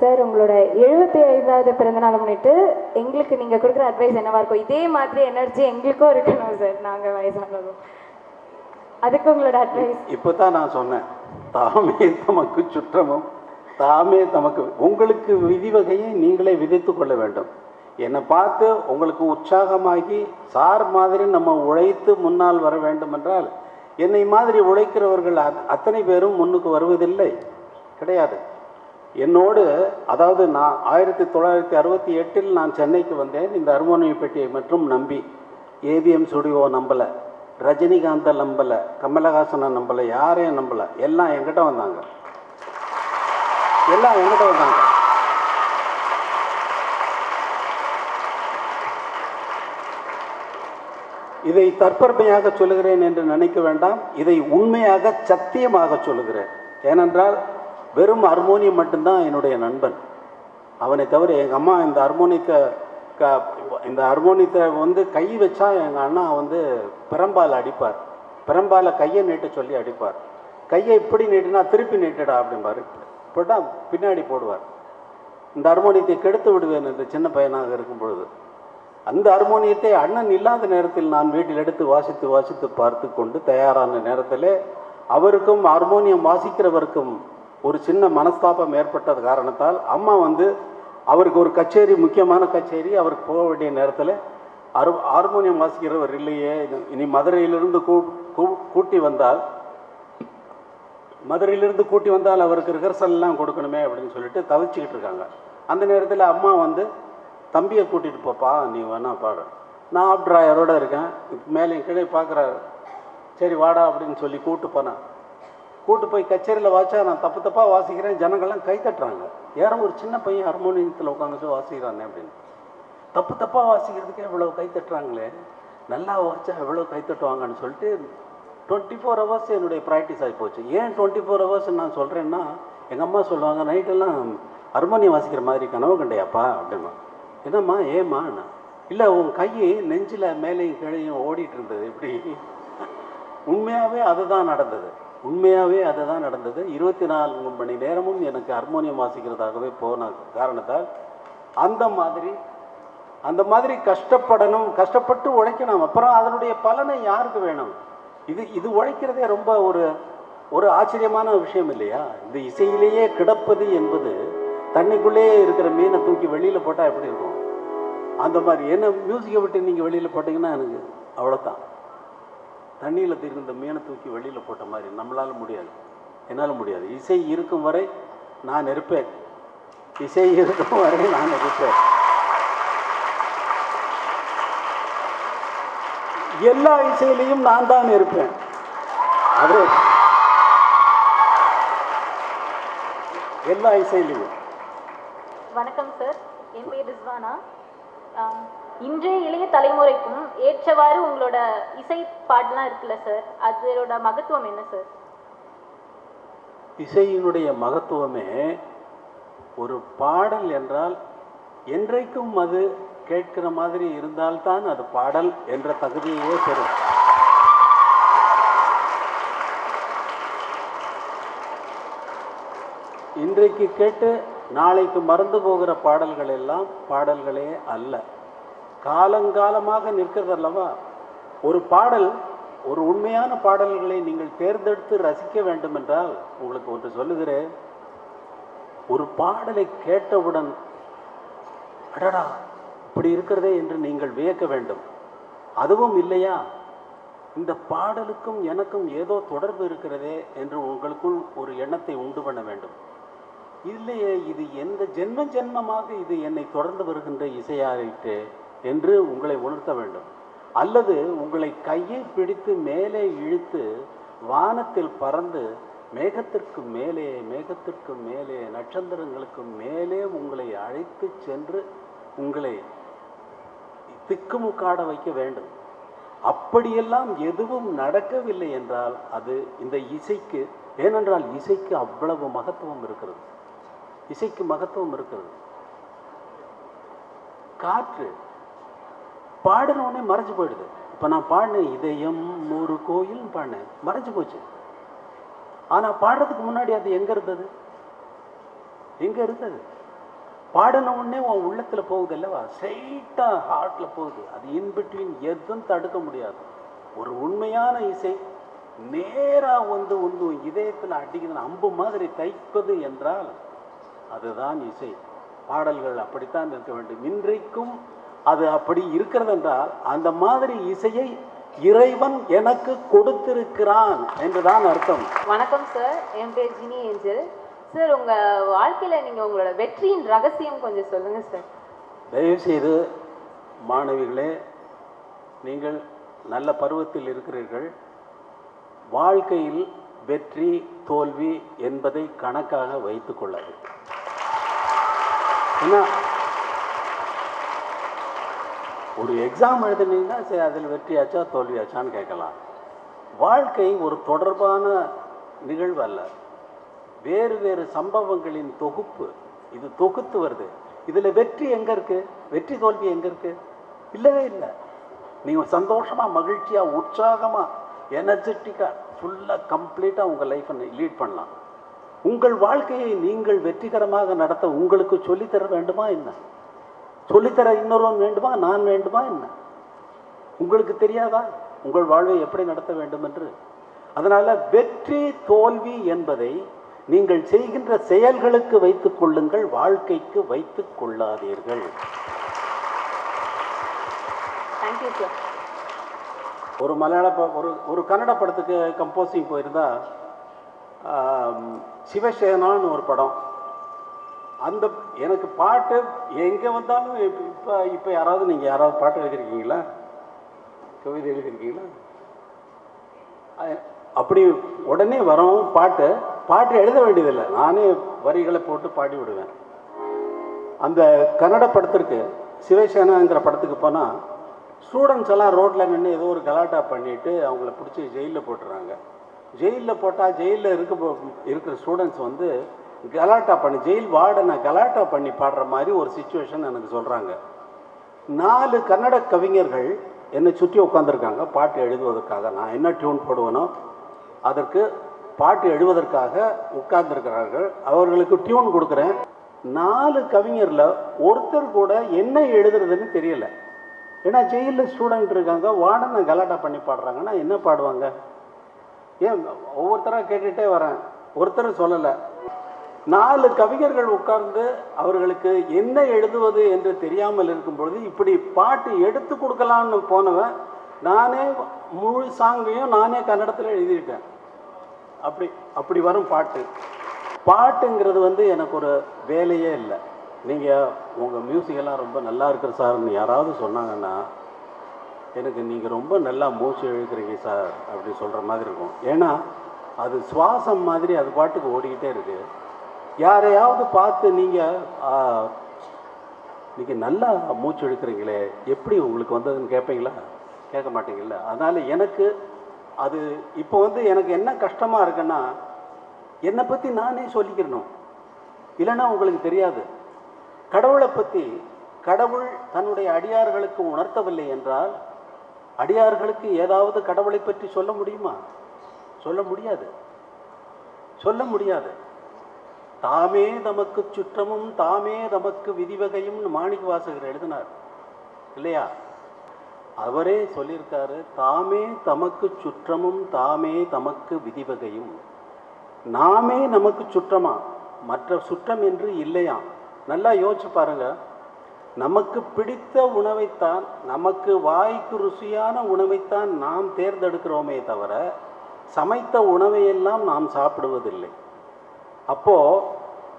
Sir உங்களோட எழுபத்தி ஐந்தாவது பிறந்தநாளை முன்னிட்டு எங்களுக்கு நீங்கள் கொடுக்குற அட்வைஸ் என்னவா இருக்கும்? இதே மாதிரி எனர்ஜி எங்களுக்கும் இருக்கணும் சார் நாங்கள் வயசானதும் அதுக்கு உங்களோட அட்வைஸ் இப்போ தான் நான் சொன்னேன் தாமே தமக்கு சுற்றமும் தாமே தமக்கு உங்களுக்கு விதிவகையை நீங்களே விதித்து கொள்ள வேண்டும். என்னை பார்த்து உங்களுக்கு உற்சாகமாகி சார் மாதிரி நம்ம உழைத்து முன்னால் வர வேண்டும் என்றால் என்னை மாதிரி உழைக்கிறவர்கள் அத்- அத்தனை பேரும் முன்னுக்கு வருவதில்லை. கிடையாது. என்னோடு அதாவது நான் ஆயிரத்தி தொள்ளாயிரத்தி அறுபத்தி எட்டில் நான் சென்னைக்கு வந்தேன். இந்த ஹார்மோனிய பெட்டியை மற்றும் நம்பி ஏவிஎம் ஸ்டுடியோ நம்பலை ரஜினிகாந்தை நம்பலை கமலஹாசனை நம்பலை யாரையும் நம்பலை. எல்லாம் என்கிட்ட வந்தாங்க. எல்லாம் என்கிட்ட வந்தாங்க. இதை தற்பெருமையாக சொல்லுகிறேன் என்று நினைக்க வேண்டாம். இதை உண்மையாக சத்தியமாக சொல்லுகிறேன். ஏனென்றால் வெறும் ஹார்மோனியம் மட்டும்தான் என்னுடைய நண்பன். அவனை தவிர எங்கள் அம்மா இந்த ஹார்மோனியத்தை க இந்த ஹார்மோனியத்தை வந்து கை வச்சா எங்கள் அண்ணா வந்து பிரம்பால் அடிப்பார். பிரம்பால கையை நீட்ட சொல்லி அடிப்பார். கையை இப்படி நீட்டினா திருப்பி நீட்டுடா அப்படிம்பாரு. போட்டால் பின்னாடி போடுவார். இந்த ஹார்மோனியத்தை கெடுத்து விடுவேன் இந்த சின்ன பையனாக இருக்கும் பொழுது அந்த ஹார்மோனியத்தை அண்ணன் இல்லாத நேரத்தில் நான் வீட்டில் எடுத்து வாசித்து வாசித்து பார்த்து கொண்டு தயாரான நேரத்தில் அவருக்கும் ஹார்மோனியம் வாசிக்கிறவருக்கும் ஒரு சின்ன மனஸ்தாபம் ஏற்பட்டது காரணத்தால் அம்மா வந்து அவருக்கு ஒரு கச்சேரி முக்கியமான கச்சேரி அவருக்கு போக வேண்டிய நேரத்தில் அரு ஹார்மோனியம் வாசிக்கிறவர் இல்லையே இனி மதுரையிலிருந்து கூ கூட்டி வந்தால் மதுரையிலிருந்து கூட்டி வந்தால் அவருக்கு ரிஹர்சல்லாம் கொடுக்கணுமே அப்படின்னு சொல்லிட்டு தவிச்சுக்கிட்டு இருக்காங்க. அந்த நேரத்தில் அம்மா வந்து தம்பியை கூட்டிகிட்டு போப்பா நீ வேணா பாடு. நான் ஆப் டிராயரோட இருக்கேன். இப்ப மேலே கீழே பார்க்குறாரு சரி வாடா அப்படின்னு சொல்லி கூப்பிட்டு போனேன் கூட்டு போய் கச்சேரியில் வாச்சா நான் தப்பு தப்பாக வாசிக்கிறேன். ஜனங்கள்லாம் கை தட்டுறாங்க. யாரும் ஒரு சின்ன பையன் ஹார்மோனியத்தில் உட்காந்துட்டு வாசிக்கிறானே அப்படின்னு. தப்பு தப்பாக வாசிக்கிறதுக்கே இவ்வளோ கை தட்டுறாங்களே. நல்லா வாச்சா எவ்வளோ கை தட்டுவாங்கன்னு சொல்லிட்டு டுவெண்ட்டி ஃபோர் ஹவர்ஸ் என்னுடைய ப்ராக்டிஸ் ஆகி போச்சு. ஏன் டுவெண்ட்டி ஃபோர் ஹவர்ஸ் நான் சொல்கிறேன்னா எங்கள் அம்மா சொல்லுவாங்க நைட்டெல்லாம் ஹார்மோனியம் வாசிக்கிற மாதிரி கனவு கண்டையாப்பா அப்படிமா என்னம்மா ஏம்மா இல்லை உன் கை நெஞ்சில் மேலேயும் கீழையும் ஓடிட்டு இருந்தது. இப்படி. உண்மையாகவே அதுதான் நடந்தது. உண்மையாகவே அதுதான் நடந்தது. இருபத்தி நான்கு மணி நேரமும் எனக்கு ஹார்மோனியம் வாசிக்கிறதாகவே போன காரணத்தால் அந்த மாதிரி அந்த மாதிரி கஷ்டப்படணும் கஷ்டப்பட்டு உழைக்கணும். அப்புறம் அதனுடைய பலனை யாருக்கு வேணும்? இது இது உழைக்கிறதே ரொம்ப ஒரு ஒரு ஆச்சரியமான விஷயம் இல்லையா? இந்த இசையிலேயே கிடப்பது என்பது தண்ணிக்குள்ளேயே இருக்கிற மீனை தூக்கி வெளியில் போட்டால் எப்படி இருக்கும்? அந்த மாதிரி. என்ன மியூசிக்கை விட்டு நீங்கள் வெளியில் போட்டிங்கன்னா எனக்கு அவ்வளோதான் தண்ணியில் தெரிந்த மீனை தூக்கி வெளியில் போட்ட மாதிரி நம்மளால முடியாது. என்னால் முடியாது. இசை இருக்கும் வரை நான் இருப்பேன் இசை இருக்கும் வரை நான் இருப்பேன் எல்லா இசையிலையும் நான் தான் இருப்பேன் அது எல்லா இசையிலையும். வணக்கம் சார். என் பேர் ரிஸ்வானா. இன்றைய இளைய தலைமுறைக்கும் ஏற்றவாறு உங்களோட இசை பாடலாம் இருக்குல்ல சார் அதோட மகத்துவம் என்ன சார் இசையினுடைய மகத்துவமே ஒரு பாடல் என்றால் என்றைக்கும் அது கேட்கிற மாதிரி இருந்தால்தான் அது பாடல் என்ற தகுதியையே பெறும். இன்றைக்கு கேட்டு நாளைக்கு மறந்து போகிற பாடல்கள் எல்லாம் பாடல்களே அல்ல. காலங்காலமாக நிற்கிறது அல்லவா ஒரு பாடல் ஒரு உண்மையான பாடல்களை நீங்கள் தேர்ந்தெடுத்து ரசிக்க வேண்டும் என்றால் உங்களுக்கு ஒன்று சொல்லுகிறேன். ஒரு பாடலை கேட்டவுடன் அடடா இப்படி இருக்கிறதே என்று நீங்கள் வியக்க வேண்டும். அதுவும் இல்லையா? இந்த பாடலுக்கும் எனக்கும் ஏதோ தொடர்பு இருக்கிறதே என்று உங்களுக்குள் ஒரு எண்ணத்தை உண்டு பண்ண வேண்டும். இல்லையே இது எந்த ஜென்ம ஜென்மமாக இது என்னை தொடர்ந்து வருகின்ற இசையாயிற்று. என்று உங்களை உணர்த்த வேண்டும். அல்லது உங்களை கையை பிடித்து மேலே இழுத்து வானத்தில் பறந்து மேகத்திற்கு மேலே மேகத்திற்கு மேலே நட்சத்திரங்களுக்கு மேலே உங்களை அழைத்து சென்று உங்களை திக்குமுக்காட வைக்க வேண்டும். அப்படியெல்லாம் எதுவும் நடக்கவில்லை என்றால் அது இந்த இசைக்கு ஏனென்றால் இசைக்கு அவ்வளவு மகத்துவம் இருக்கிறது. இசைக்கு மகத்துவம் இருக்கிறது. காற்று பாடினோடனே மறைஞ்சு போயிடுது. இப்போ நான் பாடினேன் இதயம் ஒரு கோயில் பாடினேன். மறைஞ்சு போச்சு. ஆனால் பாடுறதுக்கு முன்னாடி அது எங்கே இருந்தது? எங்கே இருந்தது? பாடின உடனே உன் உள்ளத்தில் போகுது அல்லவா? ஸ்ட்ரைட்டாக ஹார்ட்டில் போகுது. அது இன்பிட்வீன் எதுவும் தடுக்க முடியாது. ஒரு உண்மையான இசை நேராக வந்து வந்து உன் இதயத்தில் அடிக்குதுன்னு அம்பு மாதிரி தைப்பது என்றால் அதுதான் இசை. பாடல்கள் அப்படித்தான் இருக்க வேண்டும். இன்றைக்கும் அது அப்படி இருக்கிறது என்றால் அந்த மாதிரி இசையை இறைவன் எனக்கு கொடுத்திருக்கிறான் என்றுதான் அர்த்தம். வணக்கம் சார். என் பேர் ஜினி ஏஞ்சல். சார் உங்கள் வாழ்க்கையில் நீங்கள் உங்களோட வெற்றியின் ரகசியம் கொஞ்சம் சொல்லுங்கள் சார். தயவுசெய்து மாணவிகளே நீங்கள் நல்ல பருவத்தில் இருக்கிறீர்கள். வாழ்க்கையில் வெற்றி தோல்வி என்பதை கணக்காக வைத்துக் கொள்ளாது ஏன்னா ஒரு எக்ஸாம் எழுதுனீங்கன்னா சரி அதில் வெற்றியாச்சா தோல்வியாச்சான்னு கேட்கலாம். வாழ்க்கை ஒரு தொடர்பான நிகழ்வு அல்ல. வேறு வேறு சம்பவங்களின் தொகுப்பு. இது தொகுத்து வருது. இதில் வெற்றி எங்கே இருக்குது வெற்றி தோல்வி எங்கே இருக்குது இல்லவே இல்லை. நீங்கள் சந்தோஷமாக மகிழ்ச்சியாக உற்சாகமாக எனர்ஜெட்டிக்காக ஃபுல்லாக கம்ப்ளீட்டாக உங்கள் லைஃப்பை லீட் பண்ணலாம். உங்கள் வாழ்க்கையை நீங்கள் வெற்றிகரமாக நடத்த உங்களுக்கு சொல்லித்தர வேண்டுமா என்ன? சொல்லித்தர இன்னொருவன் வேண்டுமா நான் வேண்டுமா என்ன? உங்களுக்கு தெரியாதா? உங்கள் வாழ்வை எப்படி நடத்த வேண்டும் என்று? அதனால வெற்றி தோல்வி என்பதை நீங்கள் செய்கின்ற செயல்களுக்கு வைத்துக் கொள்ளுங்கள் வாழ்க்கைக்கு வைத்துக் கொள்ளாதீர்கள். ஒரு மலையாள ப- ஒரு ஒரு கன்னட படத்துக்கு கம்போசிங் போயிருந்தா சிவசேனான்னு ஒரு படம். அந்த எனக்கு பாட்டு எங்கே வந்தாலும் இப்போ இப்போ யாராவது நீங்கள் யாராவது பாட்டு எழுதியிருக்கீங்களா? கவிதை எழுதியிருக்கீங்களா? அப்படி உடனே வரும் பாட்டு பாட்டு எழுத வேண்டியதில்லை. நானே வரிகளை போட்டு பாடி விடுவேன். அந்த கன்னட படத்திற்கு சிவசேனாங்கிற படத்துக்கு போனால் ஸ்டூடெண்ட்ஸ் எல்லாம் ரோட்டில் நின்று ஏதோ ஒரு கலாட்டா பண்ணிவிட்டு அவங்கள பிடிச்சி ஜெயிலில் போட்டுறாங்க. ஜெயிலில் போட்டால் ஜெயிலில் இருக்க போ- இருக்கிற ஸ்டூடெண்ட்ஸ் வந்து கலாட்டா பண்ணி ஜெயில் வார்டனை கலாட்டா பண்ணி பாடுற மாதிரி ஒரு சுச்சுவேஷன் எனக்கு சொல்கிறாங்க நாலு கன்னட கவிஞர்கள் என்னை சுற்றி உட்காந்துருக்காங்க பாட்டு எழுதுவதற்காக. நான் என்ன டியூன் போடுவேனோ அதற்கு பாட்டு எழுவதற்காக உட்கார்ந்துருக்கிறார்கள். அவர்களுக்கு டியூன் கொடுக்குறேன். நாலு கவிஞரில் ஒருத்தர் கூட என்ன எழுதுறதுன்னு தெரியல. ஏன்னா ஜெயிலில் ஸ்டூடெண்ட் இருக்காங்க வார்டனை கலாட்டா பண்ணி பாடுறாங்கன்னா என்ன பாடுவாங்க? ஏன் ஒவ்வொருத்தராக கேட்டுகிட்டே வரேன். ஒருத்தரும் சொல்லலை. நாலு கவிஞர்கள் உட்கார்ந்து அவர்களுக்கு என்ன எழுதுவது என்று தெரியாமல் இருக்கும் பொழுது இப்படி பாட்டு எடுத்து கொடுக்கலான்னு போனவன் நானே முழு சாங்கையும் நானே கன்னடத்தில் எழுதிட்டேன் அப்படி அப்படி வரும் பாட்டு. பாட்டுங்கிறது வந்து எனக்கு ஒரு வேலையே இல்லை. நீங்கள் உங்கள் மியூசிக்கெல்லாம் ரொம்ப நல்லா இருக்கிற சார்னு யாராவது சொன்னாங்கன்னா எனக்கு நீங்கள் ரொம்ப நல்லா மூச்சு இழுக்கிறீங்க சார் அப்படி சொல்கிற மாதிரி இருக்கும். ஏன்னா அது சுவாசம் மாதிரி அது பாட்டுக்கு ஓடிக்கிட்டே இருக்குது யாரையாவது பார்த்து நீங்கள் நீங்கள் நல்லா மூச்சு எடுக்கிறீங்களே எப்படி உங்களுக்கு வந்ததுன்னு கேட்பீங்களா கேட்க மாட்டீங்கல்ல. அதனால் எனக்கு அது இப்போ வந்து எனக்கு என்ன கஷ்டமாக இருக்குன்னா என்னை பற்றி நானே சொல்லிக்கிறணும். இல்லைன்னா உங்களுக்கு தெரியாது. கடவுளை பற்றி கடவுள் தன்னுடைய அடியார்களுக்கு உணர்த்தவில்லை என்றால் அடியார்களுக்கு ஏதாவது கடவுளை பற்றி சொல்ல முடியுமா? சொல்ல முடியாது. சொல்ல முடியாது. தாமே தமக்கு சுற்றமும் தாமே தமக்கு விதிவகையும் மாணிக்க வாசகர் எழுதினார். இல்லையா? அவரே சொல்லியிருக்காரு தாமே தமக்கு சுற்றமும் தாமே தமக்கு விதிவகையும். நாமே நமக்கு சுற்றமா? மற்ற சுற்றம் என்று இல்லையா? நல்லா யோசிச்சு பாருங்க. நமக்கு பிடித்த உணவைத்தான் நமக்கு வாய்க்கு ருசியான உணவைத்தான் நாம் தேர்ந்தெடுக்கிறோமே தவிர சமைத்த உணவையெல்லாம் நாம் சாப்பிடுவதில்லை. அப்போது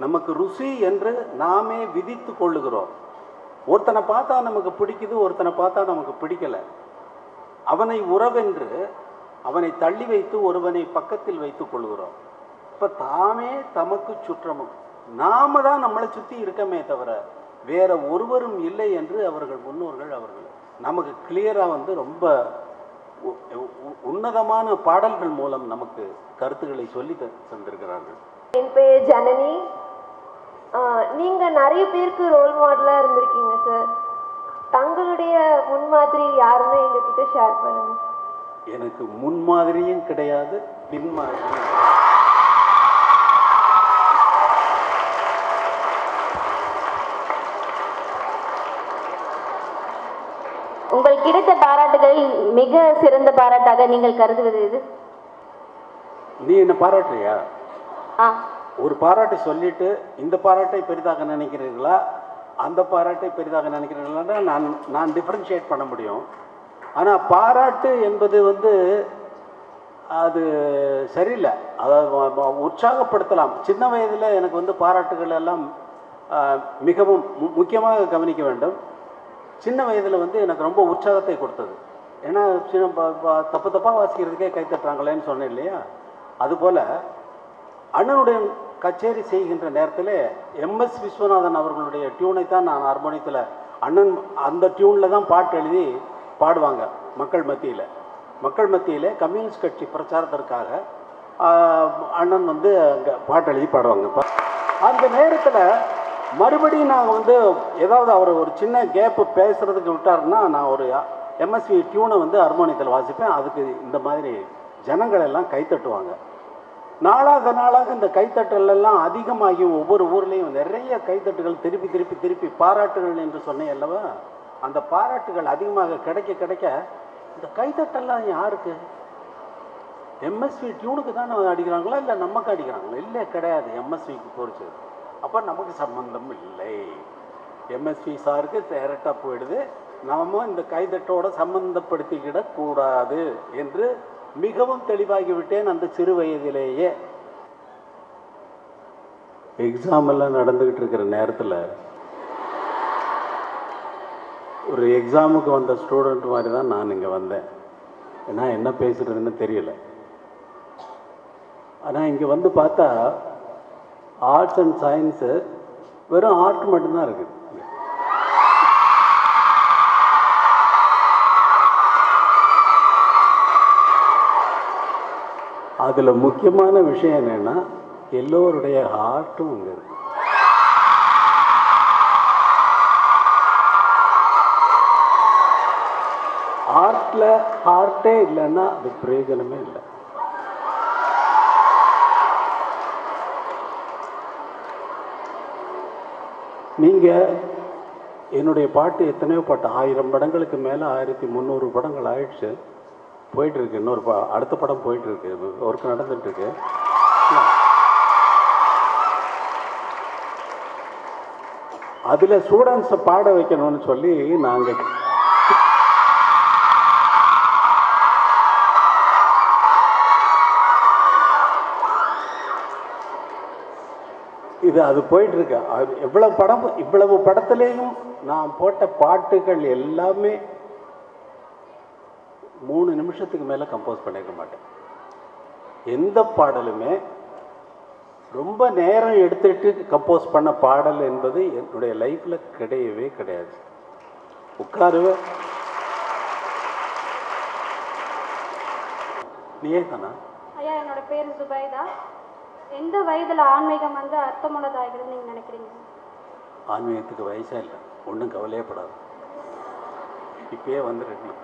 நமக்கு ருசி என்று நாமே விதித்து கொள்ளுகிறோம். ஒருத்தனை பார்த்தா நமக்கு பிடிக்குது ஒருத்தனை பார்த்தா நமக்கு பிடிக்கலை. அவனை உறவென்று அவனை தள்ளி வைத்து ஒருவனை பக்கத்தில் வைத்து கொள்கிறோம் இப்போ தாமே தமக்கு சுற்றமும். நாம தான் நம்மளை சுற்றி இருக்கமே தவிர வேற ஒருவரும் இல்லை என்று அவர்கள் முன்னோர்கள் அவர்கள் நமக்கு கிளியராக வந்து ரொம்ப உன்னதமான பாடல்கள் மூலம் நமக்கு கருத்துக்களை சொல்லி த- தந்திருக்கிறார்கள். என் பேர் ஜனனி. நீங்க நிறைய பேருக்கு ரோல் மாடலா இருந்திருக்கீங்க சார் தங்களுடைய முன்மாதிரி யாருன்னு எங்ககிட்ட ஷேர் பண்ணுங்க. எனக்கு முன்மாதிரியும் கிடையாது பின்மாதிரி உங்களுக்கு கிடைத்த பாராட்டுகளில் மிக சிறந்த பாராட்டாக நீங்கள் கருதுவது இது நீ என்ன பாராட்டுறியா? ஒரு பாராட்டை சொல்லிட்டு இந்த பாராட்டை பெரிதாக நினைக்கிறீர்களா? அந்த பாராட்டை பெரிதாக நினைக்கிறீர்களா நான் நான் டிஃப்ரென்ஷியேட் பண்ண முடியும். ஆனால் பாராட்டு என்பது வந்து அது சரியில்லை. அதாவது உற்சாகப்படுத்தலாம். சின்ன வயதில் எனக்கு வந்து பாராட்டுகள் எல்லாம் மிகவும் மு- முக்கியமாக கவனிக்க வேண்டும். சின்ன வயதில் வந்து எனக்கு ரொம்ப உற்சாகத்தை கொடுத்தது. ஏன்னா சின்ன தப்பு தப்பாக வாசிக்கிறதுக்கே கைத்தட்டுறாங்களேன்னு சொன்னேன் இல்லையா? அதுபோல் அண்ணனுடன் கச்சேரி செய்கின்ற நேரத்தில் எம்எஸ் விஸ்வநாதன் அவர்களுடைய டியூனை தான் நான் ஹார்மோனியத்தில் அண்ணன் அந்த டியூனில் தான் பாட்டு எழுதி பாடுவாங்க மக்கள் மத்தியில். மக்கள் மத்தியில் கம்யூனிஸ்ட் கட்சி பிரச்சாரத்திற்காக அண்ணன் வந்து அங்கே பாட்டு எழுதி பாடுவாங்க. அந்த நேரத்தில் மறுபடியும் நான் வந்து ஏதாவது அவர் ஒரு சின்ன கேப்பு பேசுகிறதுக்கு விட்டாருன்னா நான் ஒரு எம்எஸ்வி டியூனை வந்து ஹார்மோனியத்தில் வாசிப்பேன். அதுக்கு இந்த மாதிரி ஜனங்கள் எல்லாம் கைத்தட்டுவாங்க நாளாக நாளாக இந்த கைத்தட்டல் எல்லாம் அதிகமாகி ஒவ்வொரு ஊர்லேயும் நிறைய கைத்தட்டுகள் திருப்பி திருப்பி திருப்பி பாராட்டுகள் என்று சொன்னேன் அல்லவா? அந்த பாராட்டுகள் அதிகமாக கிடைக்க கிடைக்க இந்த கைத்தட்டெல்லாம் யாருக்கு? எம்எஸ்வி டியூனுக்கு தான் அடிக்கிறாங்களா? இல்லை நமக்கு அடிக்கிறாங்களா? இல்லை கிடையாது. எம்எஸ்விக்கு பொறிச்சது அப்போ நமக்கு சம்மந்தம் இல்லை. எம்எஸ்வி சாருக்கு டேரெக்டாக போயிடுது. நாம இந்த கைதட்டோட சம்மந்தப்படுத்திக்கிடக்கூடாது என்று மிகவும் தெளிவாகிவிட்டேன் அந்த சிறு வயதிலேயே. எக்ஸாம் எல்லாம் நடந்துக்கிட்டு இருக்கிற நேரத்தில் ஒரு எக்ஸாமுக்கு வந்த ஸ்டூடெண்ட் மாதிரி தான் நான் இங்கே வந்தேன். ஏன்னா என்ன பேசுறதுன்னு தெரியல. ஆனால் இங்கே வந்து பார்த்தா ஆர்ட்ஸ் அண்ட் சயின்ஸு வெறும் ஆர்ட் மட்டும்தான் இருக்குது. அதில் முக்கியமான விஷயம் என்னென்னா எல்லோருடைய ஹார்ட்டும் அங்கே இருக்கு. ஹார்ட்டில் ஹார்ட்டே இல்லைன்னா அது பிரயோஜனமே இல்லை. நீங்கள் என்னுடைய பாட்டு எத்தனையோ பாட்டு ஆயிரம் படங்களுக்கு மேலே ஆயிரத்தி முந்நூறு படங்கள் ஆயிடுச்சு. போயிட்டுருக்கு. இன்னொரு பா அடுத்த படம் போயிட்டுருக்கு. ஒர்க் நடந்துட்டுருக்கு. அதில் ஸ்டூடெண்ட்ஸை பாட வைக்கணும்னு சொல்லி நாங்கள் இது அது போயிட்டுருக்கு. அது எவ்வளவு படம் இவ்வளவு படத்துலேயும் நான் போட்ட பாட்டுகள் எல்லாமே நிமிஷத்துக்கு மேலே கம்போஸ் பண்ணிருக்க மாட்டேன். எந்த பாடலுமே ரொம்ப நேரம் எடுத்துட்டு கம்போஸ் பண்ண பாடல் என்பது என்னுடைய லைஃப்பில் கிடையவே கிடையாது. உட்காருவேன். நீயே தானா? ஐயா என்னோட பேர் சுபைதா. எந்த வயதில் ஆன்மீகம் வந்து அர்த்தமுள்ளதாகிறது நீங்கள் நினைக்கிறீங்க? ஆன்மீகத்துக்கு வயசே இல்லை. ஒன்றும் கவலையே படாது. இப்பயே வந்துருக்கணும்